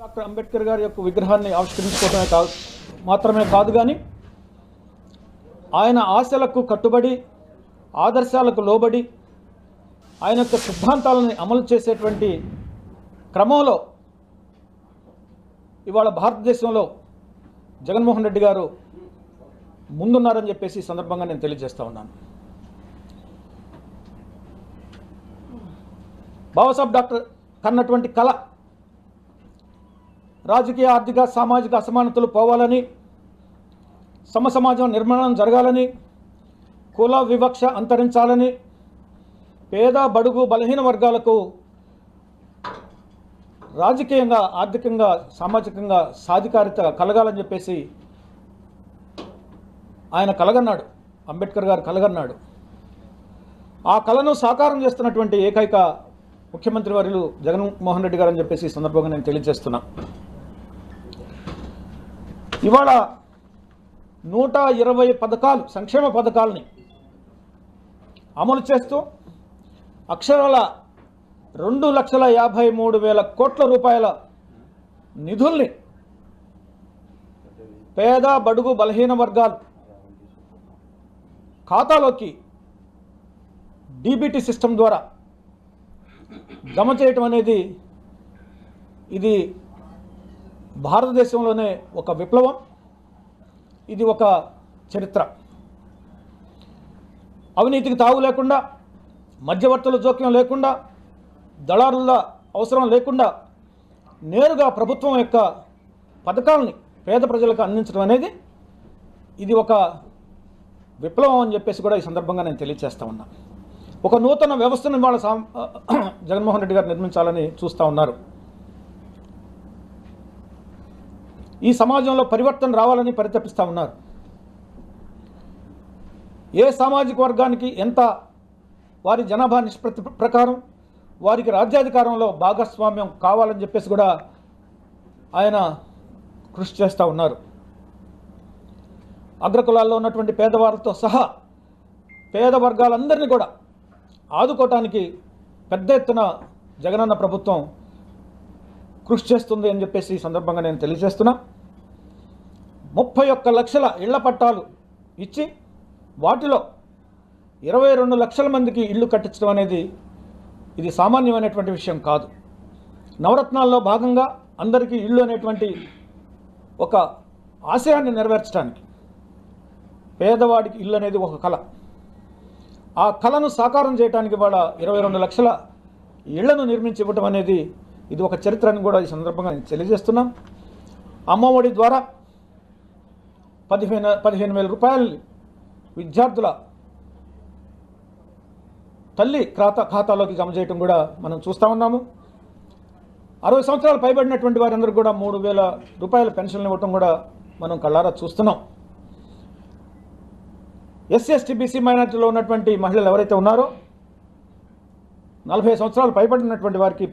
Doctor Ambedkar గారి యొక్క విగ్రహాన్ని ఆవిష్కరించుకోవడమే కాదు మాత్రమే కాదు కానీ ఆయన ఆశలకు కట్టుబడి ఆదర్శాలకు లోబడి ఆయన యొక్క సిద్ధాంతాలని అమలు చేసేటువంటి క్రమంలో ఇవాళ భారతదేశంలో జగన్మోహన్ రెడ్డి గారు ముందున్నారని చెప్పేసి ఈ సందర్భంగా నేను తెలియజేస్తూ ఉన్నాను. బాబాసాహెబ్ డాక్టర్ కన్నటువంటి కళ రాజకీయ ఆర్థిక సామాజిక అసమానతలు పోవాలని సమ సమాజం నిర్మాణం జరగాలని కుల వివక్ష అంతరించాలని పేద బడుగు బలహీన వర్గాలకు రాజకీయంగా ఆర్థికంగా సామాజికంగా సాధికారిత కలగాలని చెప్పేసి ఆయన కలగన్నాడు. అంబేద్కర్ గారు కలగన్నాడు. ఆ కళను సాకారం చేస్తున్నటువంటి ఏకైక ముఖ్యమంత్రి వర్యులు జగన్మోహన్ రెడ్డి గారు అని చెప్పేసి ఈ సందర్భంగా నేను తెలియజేస్తున్నా. ఇవాళ నూట ఇరవై పథకాలు సంక్షేమ పథకాలని అమలు చేస్తూ అక్షరాల రెండు లక్షల యాభై మూడు వేల కోట్ల రూపాయల నిధుల్ని పేద బడుగు బలహీన వర్గాలు ఖాతాలోకి డీబీటీ సిస్టమ్ ద్వారా జమ చేయటం అనేది ఇది భారతదేశంలోనే ఒక విప్లవం. ఇది ఒక చరిత్ర. అవినీతికి తావు లేకుండా మధ్యవర్తుల జోక్యం లేకుండా దళారుల అవసరం లేకుండా నేరుగా ప్రభుత్వం యొక్క పథకాలని పేద ప్రజలకు అందించడం అనేది ఇది ఒక విప్లవం అని చెప్పేసి కూడా ఈ సందర్భంగా నేను తెలియజేస్తా ఉన్నా. ఒక నూతన వ్యవస్థను ఇవాళ సాం జగన్మోహన్ రెడ్డి గారు నిర్మించాలని చూస్తూ ఉన్నారు. ఈ సమాజంలో పరివర్తన రావాలని పరితపిస్తూ ఉన్నారు. ఏ సామాజిక వర్గానికి ఎంత వారి జనాభా నిష్పత్తి ప్రకారం వారికి రాజ్యాధికారంలో భాగస్వామ్యం కావాలని చెప్పేసి కూడా ఆయన కృషి చేస్తూ ఉన్నారు. అగ్రకులాల్లో ఉన్నటువంటి పేదవారితో సహా పేద వర్గాలందరినీ కూడా ఆదుకోవటానికి పెద్ద ఎత్తున జగనన్న ప్రభుత్వం కృషి చేస్తుంది అని చెప్పేసి ఈ సందర్భంగా నేను తెలియజేస్తున్నా. ముప్పై ఒక్క లక్షల ఇళ్ళ పట్టాలు ఇచ్చి వాటిలో ఇరవై రెండు లక్షల మందికి ఇళ్ళు కట్టించడం అనేది ఇది సామాన్యమైనటువంటి విషయం కాదు. నవరత్నాల్లో భాగంగా అందరికీ ఇళ్ళు అనేటువంటి ఒక ఆశయాన్ని నెరవేర్చడానికి పేదవాడికి ఇల్లు అనేది ఒక కళ. ఆ కళను సాకారం చేయడానికి వాళ్ళ ఇరవై రెండు లక్షల ఇళ్ళను నిర్మించి ఇవ్వటం అనేది ఇది ఒక చరిత్రని కూడా ఈ సందర్భంగా నేను తెలియజేస్తున్నాం. అమ్మఒడి ద్వారా పదిహేను పదిహేను వేల రూపాయలు విద్యార్థుల తల్లి ఖాతా ఖాతాలోకి జమ చేయటం కూడా మనం చూస్తూ ఉన్నాము. అరవై సంవత్సరాలు పైబడినటువంటి వారందరూ కూడా మూడు వేల రూపాయల పెన్షన్లు ఇవ్వటం కూడా మనం కళ్ళారా చూస్తున్నాం. ఎస్సీ ఎస్టీ బీసీ మైనార్టీలో ఉన్నటువంటి మహిళలు ఎవరైతే ఉన్నారో నలభై సంవత్సరాలు పైబడినటువంటి వారికి